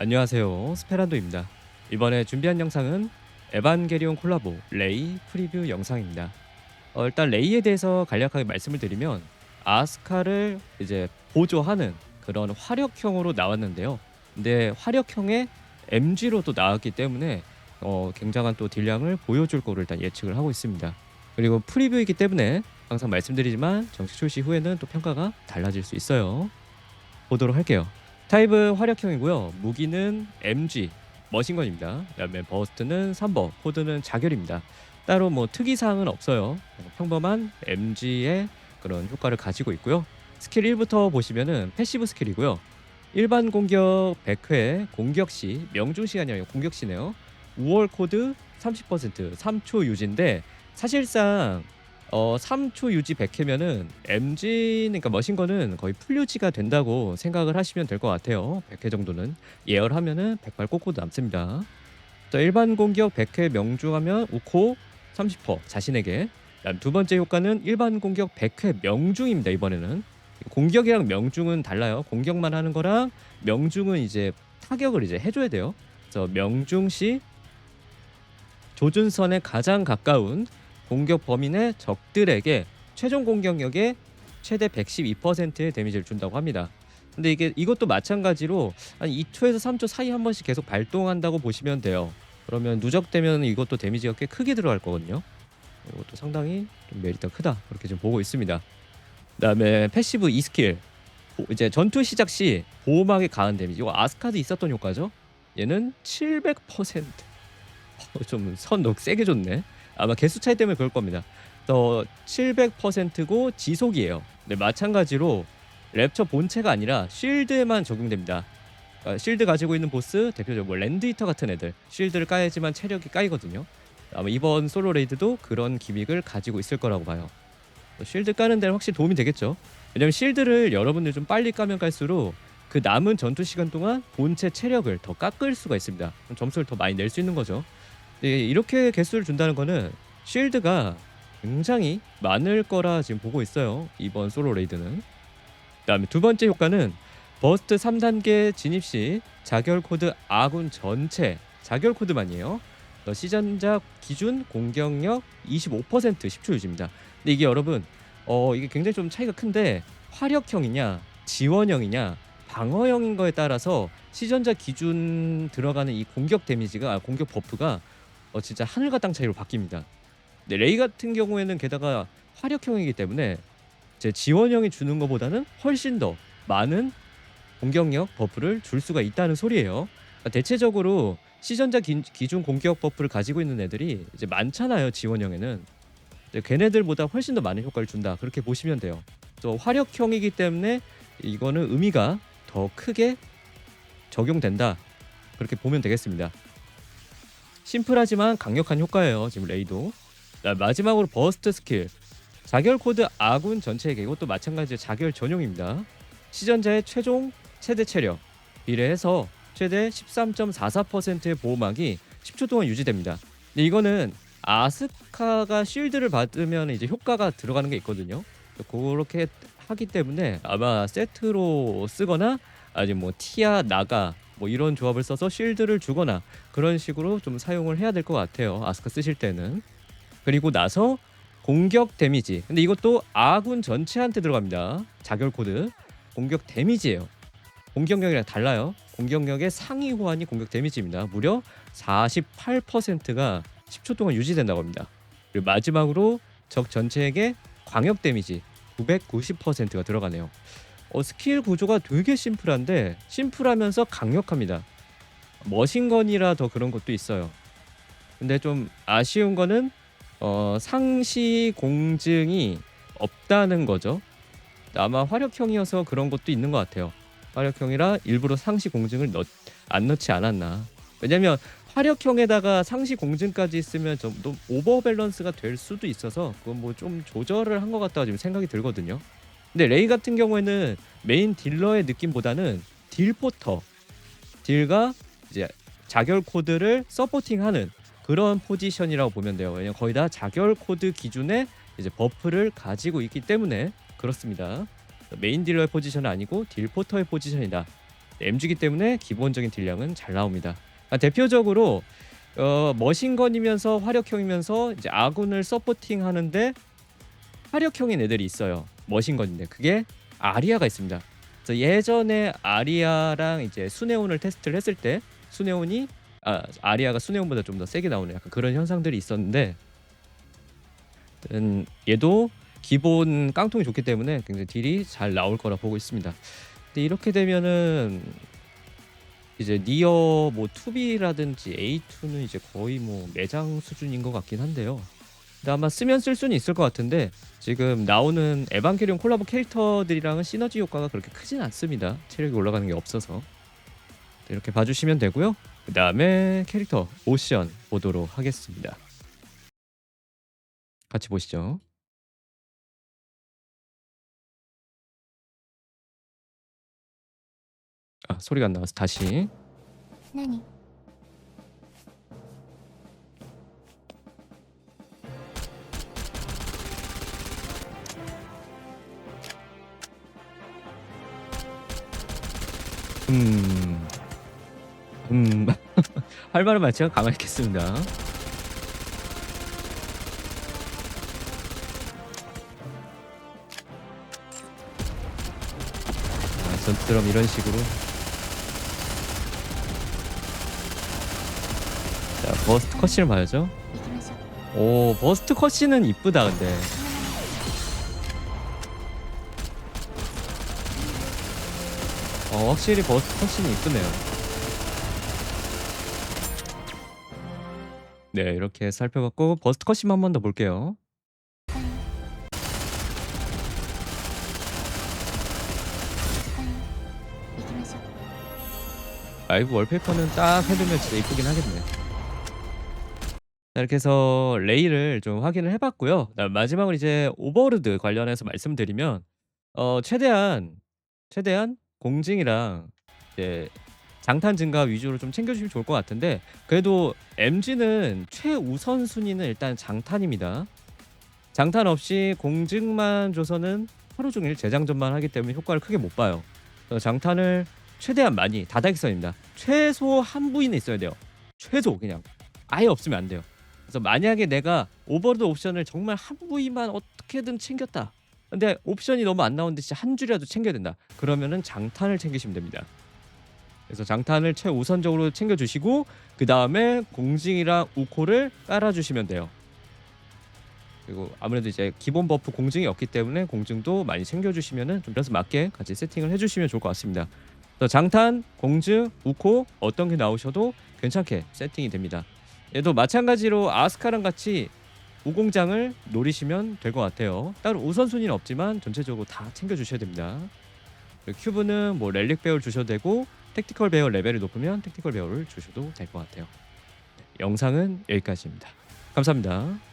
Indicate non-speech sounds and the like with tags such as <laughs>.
안녕하세요. 스페란도입니다. 이번에 준비한 영상은 에반게리온 콜라보 레이 프리뷰 영상입니다. 어, 일단 레이에 대해서 간략하게 말씀을 드리면 아스카를 이제 보조하는 그런 화력형으로 나왔는데요. 근데 화력형의 MG로 또 나왔기 때문에 어, 굉장한 또 딜량을 보여줄 거로 일단 예측을 하고 있습니다. 그리고 프리뷰이기 때문에 항상 말씀드리지만 정식 출시 후에는 또 평가가 달라질 수 있어요. 보도록 할게요. 타입은 화력형이고요. 무기는 MG 머신건입니다. 그다음에 버스트는 3버, 코드는 자결입니다. 따로 뭐 특이 사항은 없어요. 평범한 MG의 그런 효과를 가지고 있고요. 스킬 1부터 보시면은 패시브 스킬이고요. 일반 공격 100회 공격 시 명중 시간이 아니라 공격 시네요. 5월 코드 30% 3초 유지인데 사실상 어 3초 유지 100회면은 MG 그러니까 머신건은 거의 풀 유지가 된다고 생각을 하시면 될 것 같아요. 100회 정도는 예열하면은 100발 꽂고도 남습니다. 자, 일반 공격 100회 명중하면 우코 30% 자신에게 두 번째 효과는 일반 공격 100회 명중입니다. 이번에는 공격이랑 명중은 달라요. 공격만 하는 거랑 명중은 이제 타격을 이제 해줘야 돼요. 그래서 명중 시 조준선에 가장 가까운 공격 범위 내 적들에게 최종 공격력의 최대 112%의 데미지를 준다고 합니다. 근데 이게 이것도 마찬가지로 한 2초에서 3초 사이 한 번씩 계속 발동한다고 보시면 돼요. 그러면 누적되면 이것도 데미지가 꽤 크게 들어갈 거거든요. 이것도 상당히 좀 메리트가 크다 그렇게 좀 보고 있습니다. 그다음에 패시브 2스킬 이제 전투 시작 시 보호막에 가한 데미지 이거 아스카드 있었던 효과죠. 얘는 700% <laughs> 어, 좀선 세게 줬네. 아마 개수 차이 때문에 그럴 겁니다. 더 700%고 지속이에요. 네, 마찬가지로 랩처 본체가 아니라 쉴드에만 적용됩니다. 그러니까 쉴드 가지고 있는 보스 대표적으로 뭐 랜드히터 같은 애들 쉴드를 까야지만 체력이 까이거든요. 아마 이번 솔로 레이드도 그런 기믹을 가지고 있을 거라고 봐요. 뭐 쉴드 까는 데는 확실히 도움이 되겠죠. 왜냐면 쉴드를 여러분들 좀 빨리 까면 깔수록 그 남은 전투 시간 동안 본체 체력을 더 깎을 수가 있습니다. 점수를 더 많이 낼 수 있는 거죠. 네, 이렇게 개수를 준다는 거는 쉴드가 굉장히 많을 거라 지금 보고 있어요. 이번 솔로 레이드는. 그다음에 두 번째 효과는 버스트 3단계 진입 시 자결 코드 아군 전체 자결 코드만이에요. 어, 시전작 기준 공격력 25% 10초 유지입니다. 근데 이게 여러분 어 이게 굉장히 좀 차이가 큰데 화력형이냐 지원형이냐 방어형인 거에 따라서 시전자 기준 들어가는 이 공격 데미지가 아, 공격 버프가 어 진짜 하늘과 땅 차이로 바뀝니다. 근데 레이 같은 경우에는 게다가 화력형이기 때문에 제 지원형이 주는 것보다는 훨씬 더 많은 공격력 버프를 줄 수가 있다는 소리예요. 그러니까 대체적으로 시전자 기, 기준 공격 버프를 가지고 있는 애들이 이제 많잖아요 지원형에는 걔네들보다 훨씬 더 많은 효과를 준다 그렇게 보시면 돼요. 또 화력형이기 때문에 이거는 의미가 더 크게 적용된다 그렇게 보면 되겠습니다. 심플하지만 강력한 효과예요 지금 레이도. 자, 마지막으로 버스트 스킬 자결 코드 아군 전체에게 이것도 마찬가지로 자결 전용입니다. 시전자의 최종 최대 체력 비례해서 최대 13.44%의 보호막이 10초 동안 유지됩니다. 근데 이거는 아스카가 쉴드를 받으면 이제 효과가 들어가는 게 있거든요. 그렇게 하기 때문에 아마 세트로 쓰거나 아니면 뭐 티아 나가 뭐 이런 조합을 써서 쉴드를 주거나 그런 식으로 좀 사용을 해야 될 것 같아요. 아스카 쓰실 때는 그리고 나서 공격 데미지. 근데 이것도 아군 전체한테 들어갑니다. 자결 코드 공격 데미지예요. 공격력이랑 달라요. 공격력의 상위 호환이 공격 데미지입니다. 무려 48%가 10초 동안 유지된다고 합니다. 그리고 마지막으로 적 전체에게 광역 데미지 990%가 들어가네요. 어, 스킬 구조가 되게 심플한데 심플하면서 강력합니다. 머신건이라 더 그런 것도 있어요. 근데 좀 아쉬운 거는 어, 상시 공증이 없다는 거죠. 아마 화력형이어서 그런 것도 있는 것 같아요. 화력형이라 일부러 상시 공증을 넣, 안 넣지 않았나. 왜냐면 화력형에다가 상시 공증까지 있으면 좀또 오버 밸런스가 될 수도 있어서 그건 뭐 좀 조절을 한 것 같다고 지금 생각이 들거든요. 근데 레이 같은 경우에는 메인 딜러의 느낌보다는 딜포터 딜과 이제 자결 코드를 서포팅하는 그런 포지션이라고 보면 돼요. 왜냐면 거의 다 자결 코드 기준의 이제 버프를 가지고 있기 때문에 그렇습니다. 메인 딜러의 포지션은 아니고 딜포터의 포지션이다. MG이기 때문에 기본적인 딜량은 잘 나옵니다. 아, 대표적으로 어, 머신건이면서 화력형이면서 이제 아군을 서포팅 하는데 화력형인 애들이 있어요. 머신건인데 그게 아리아가 있습니다. 그래서 예전에 아리아랑 이제 수네온을 테스트를 했을 때 수네온이 아, 아리아가 수네온보다 좀 더 세게 나오는 약간 그런 현상들이 있었는데 음, 얘도 기본 깡통이 좋기 때문에 굉장히 딜이 잘 나올 거라 보고 있습니다. 근데 이렇게 되면은 이제 니어 뭐 2B라든지 A2는 이제 거의 뭐 매장 수준인 것 같긴 한데요. 근데 아마 쓰면 쓸 수는 있을 것 같은데 지금 나오는 에반게리온 콜라보 캐릭터들이랑은 시너지 효과가 그렇게 크진 않습니다. 체력이 올라가는 게 없어서 이렇게 봐주시면 되고요. 그 다음에 캐릭터 오션 보도록 하겠습니다. 같이 보시죠. 아 소리가 안 나와서 다시 何 음, 음, <laughs> 할 말은 많지만 가만히 있겠습니다. 아, 전투드럼 이런 식으로. 자 버스트 컷신을 봐야죠. 오 버스트 컷신은 이쁘다 근데. 어, 확실히 버스 컷신이 이쁘네요. 네, 이렇게 살펴봤고 버스 컷신 한번 더 볼게요. 라이브 월페이퍼는 딱 해두면 진짜 이쁘긴 하겠네. 자, 이렇게 해서 레이를 좀 확인을 해봤고요. 마지막으로 이제 오버로드 관련해서 말씀드리면 어, 최대한 최대한 공징이랑 이제 장탄 증가 위주로 좀 챙겨주시면 좋을 것 같은데 그래도 MG는 최우선 순위는 일단 장탄입니다. 장탄 없이 공증만 줘서는 하루 종일 재장전만 하기 때문에 효과를 크게 못 봐요. 그래서 장탄을 최대한 많이 다다익선입니다. 최소 한 부위는 있어야 돼요. 최소 그냥 아예 없으면 안 돼요. 그래서 만약에 내가 오버로드 옵션을 정말 한 부위만 어떻게든 챙겼다. 근데 옵션이 너무 안 나오는데 한 줄이라도 챙겨야 된다. 그러면은 장탄을 챙기시면 됩니다. 그래서 장탄을 최우선적으로 챙겨주시고 그 다음에 공징이랑 우코를 깔아주시면 돼요. 그리고 아무래도 이제 기본 버프 공증이 없기 때문에 공증도 많이 챙겨주시면은 좀 그래서 맞게 같이 세팅을 해주시면 좋을 것 같습니다. 그래서 장탄, 공증, 우코 어떤 게 나오셔도 괜찮게 세팅이 됩니다. 얘도 마찬가지로 아스카랑 같이 우공장을 노리시면 될 것 같아요. 따로 우선순위는 없지만 전체적으로 다 챙겨주셔야 됩니다. 큐브는 뭐 렐릭 배열 주셔도 되고 택티컬 배열 레벨이 높으면 택티컬 배열을 주셔도 될 것 같아요. 네, 영상은 여기까지입니다. 감사합니다.